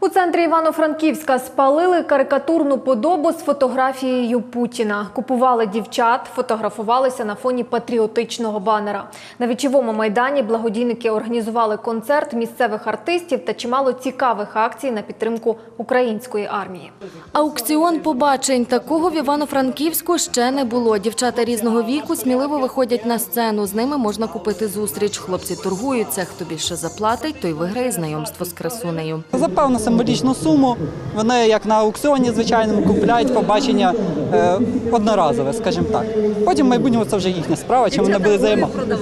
У центрі Івано-Франківська спалили карикатурну подобу з фотографією Путіна. Купували дівчат, фотографувалися на фоні патріотичного банера. На вічовому майдані благодійники організували концерт місцевих артистів та чимало цікавих акцій на підтримку української армії. Аукціон побачень. Такого в Івано-Франківську ще не було. Дівчата різного віку сміливо виходять на сцену. З ними можна купити зустріч. Хлопці торгуються. Хто більше заплатить, той виграє знайомство з красунею. За певну символічну суму вони, як на аукціоні, звичайно, купляють побачення е, одноразове, скажімо так. Потім в майбутньому це вже їхня справа, чим вони будуть займатися.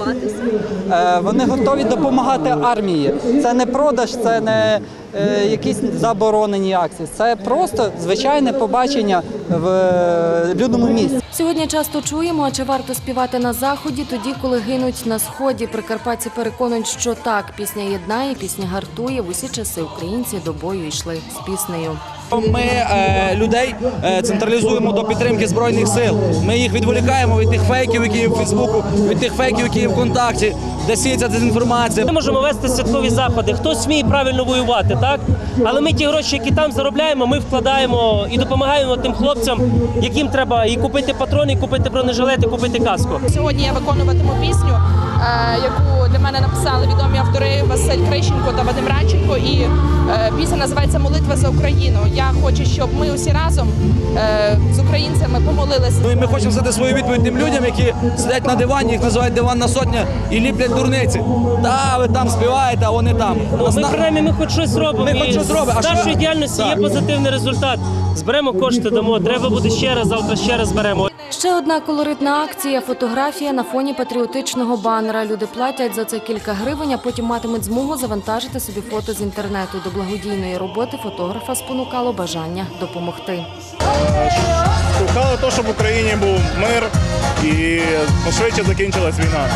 Е, вони готові допомагати армії. Це не продаж, це не е, якісь заборонені акції. Це просто звичайне побачення в е, людному місці. Сьогодні часто чуємо, а чи варто співати на заході, тоді, коли гинуть на сході. Прикарпатці переконують, що так пісня єднає, пісня гартує. В усі часи українці до бою йшли з піснею. Ми е, людей е, централізуємо до підтримки збройних сил. Ми їх відволікаємо від тих фейків, які є в Фейсбуку, від тих фейків, які є ВКонтакті, де сіється дезінформація. Ми можемо вести святкові заходи. Хто сміє правильно воювати, так? Але ми ті гроші, які там заробляємо, ми вкладаємо і допомагаємо тим хлопцям, яким треба і купити патрони, і купити бронежилети, купити каску. Сьогодні я виконуватиму пісню, яку для мене написали відомі автори Василь Крищенко та Вадим Радченко. І е, пісня називається Молитва за Україну. Я хочу, щоб ми усі разом е, з українцями помолилися. Ну і ми хочемо задати свою відповідь тим людям, які сидять на дивані, їх називають диванна сотня і ліплять дурниці. Та ви там співаєте, а вони там. Ну, ми принаймні ми хоч щось робимо. Ми хоч щось робимо. А З нашої діяльності є позитивний результат. Зберемо кошти, дамо. Треба буде ще раз, завтра ще раз зберемо. Ще одна колоритна акція фотографія на фоні патріотичного банера. Люди платять за це кілька гривень, а потім матимуть змогу завантажити собі фото з інтернету. До благодійної роботи фотографа спонукало бажання допомогти. Шукали те, щоб в Україні був мир і пошвидше закінчилась війна.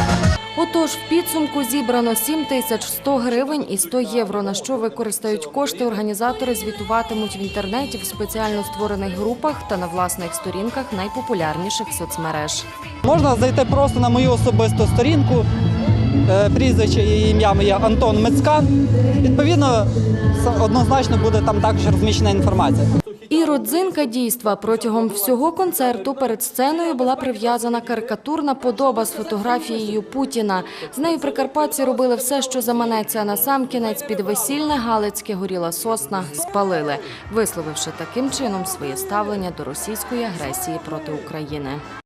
Отож, в підсумку зібрано 7 тисяч 100 гривень і 100 євро. На що використають кошти, організатори звітуватимуть в інтернеті в спеціально створених групах та на власних сторінках найпопулярніших соцмереж. Можна зайти просто на мою особисту сторінку. Е, Прізвище і ім'я моє Антон Мицкан. Відповідно, однозначно буде там також розміщена інформація. І родзинка дійства протягом всього концерту перед сценою була прив'язана карикатурна подоба з фотографією Путіна. З нею прикарпатці робили все, що заманеться. На сам кінець під весільне галицьке горіла сосна спалили, висловивши таким чином своє ставлення до російської агресії проти України.